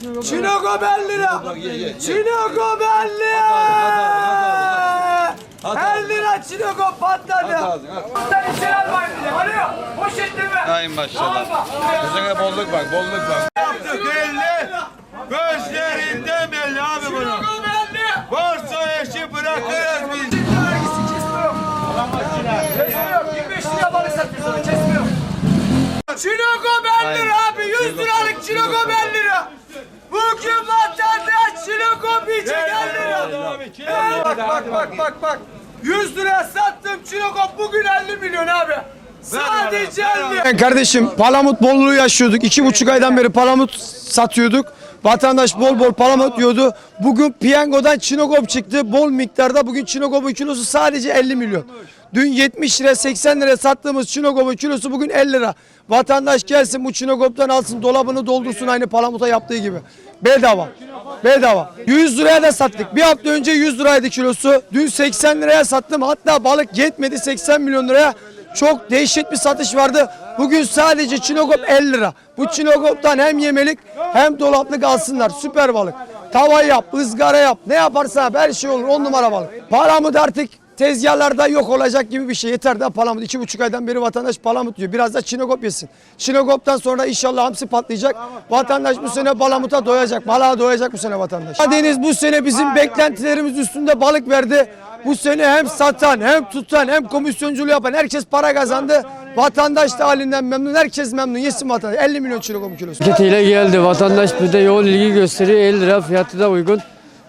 Çinokop 50 lira. Çinokop 50. 50 lira Çinokop patladı. Sen içeri almayın bize. Arıyor. Poşetli mi? Ay maşallah. Yüzüne bolluk bak, bolluk bak. Yaptık belli. Gözlerinden belli abi bunu. Çinokop 50. Varsa eşi bırakırız biz. Kesmiyor. 25 lira balık satıyorsun. Kesmiyor. Çinokop 50 lira abi. 100 liralık Çinokop 50 lira. Bugün vatandaş Çinokop için 50 lira. Hey, Bak bak bak bak bak. 100 liraya sattım Çinokop bugün 50 milyon abi. Sadece 50. Kardeşim palamut bolluğu yaşıyorduk. İki buçuk aydan beri palamut satıyorduk. Vatandaş bol bol palamut yiyordu. Bugün piyangodan çinokop çıktı. Bol miktarda bugün çinokopun kilosu sadece 50 milyon. Dün 70 lira 80 lira sattığımız çinokopun kilosu bugün 50 lira. Vatandaş gelsin bu çinokoptan alsın dolabını doldursun aynı palamuta yaptığı gibi. Bedava. Bedava. 100 liraya da sattık. Bir hafta önce 100 liraydı kilosu. Dün 80 liraya sattım. Hatta balık yetmedi 80 milyon liraya. Çok dehşet bir satış vardı. Bugün sadece çinokop 50 lira. Bu çinokoptan hem yemelik hem dolaplık alsınlar. Süper balık. Tava yap, ızgara yap. Ne yaparsan yap her şey olur. On numara balık. Palamut artık tezgahlarda yok olacak gibi bir şey. Yeter de palamut. İki buçuk aydan beri vatandaş palamut yiyor. Biraz da çinokop yesin. Çinokoptan sonra inşallah hamsi patlayacak. Vatandaş bu sene palamuta doyacak. Balığa doyacak bu sene vatandaş. Deniz bu sene bizim beklentilerimiz üstünde balık verdi. Bu sene hem satan hem tutan hem komisyonculuğu yapan herkes para kazandı. Vatandaş da halinden memnun. Herkes memnun. Yesin vatandaş. 50 milyon çinokop kilosu. Paketiyle geldi. Vatandaş bir de yoğun ilgi gösteriyor. 50 lira fiyatı da uygun.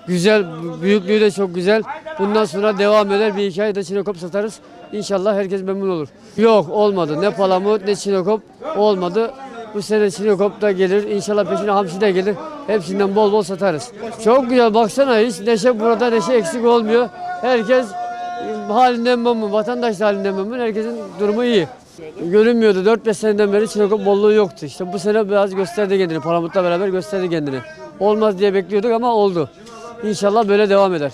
Güzel, büyüklüğü de çok güzel. Bundan sonra devam eder. Bir iki ayda çinokop satarız. İnşallah herkes memnun olur. Yok olmadı. Ne palamut ne çinokop olmadı. Bu sene çinokop da gelir. İnşallah peşine hamsi de gelir. Hepsinden bol bol satarız. Çok güzel. Baksana hiç neşe burada neşe eksik olmuyor. Herkes halinden memnun. Vatandaş da halinden memnun. Herkesin durumu iyi. Görünmüyordu. 4-5 seneden beri çinokop bolluğu yoktu. İşte bu sene biraz gösterdi kendini. Palamut'la beraber gösterdi kendini. Olmaz diye bekliyorduk ama oldu. İnşallah böyle devam eder.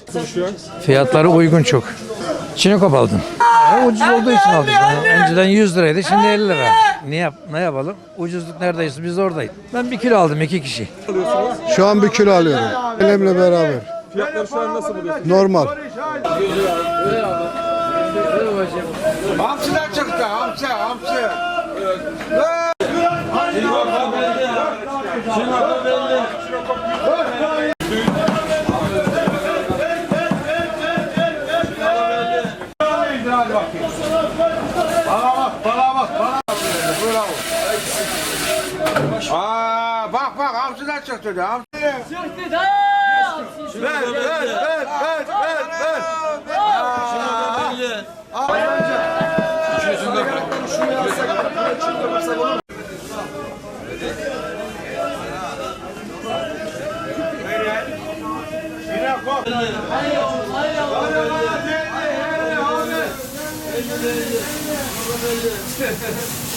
Fiyatları uygun çok. Çinekop aldım. Ya, ucuz olduğu için aldım. Önceden 100 liraydı şimdi 50 lira. Ne, yap, ne yapalım? Ucuzluk neredeyse biz oradayız. Ben bir kilo aldım iki kişi. Şu an bir kilo alıyorum. Elimle beraber. Fiyatları şu an nasıl buluyorsun? Normal. Hamsiler çıktı hamsi hamsi. Bana bak, bana bak, bana bak. Bravo. Aa, bak bak hamsiler çıktı hamsi. Ver, ver, ver, ver, ver, ver, ver. Şunu da bırak. Hayır, hayır, hayır.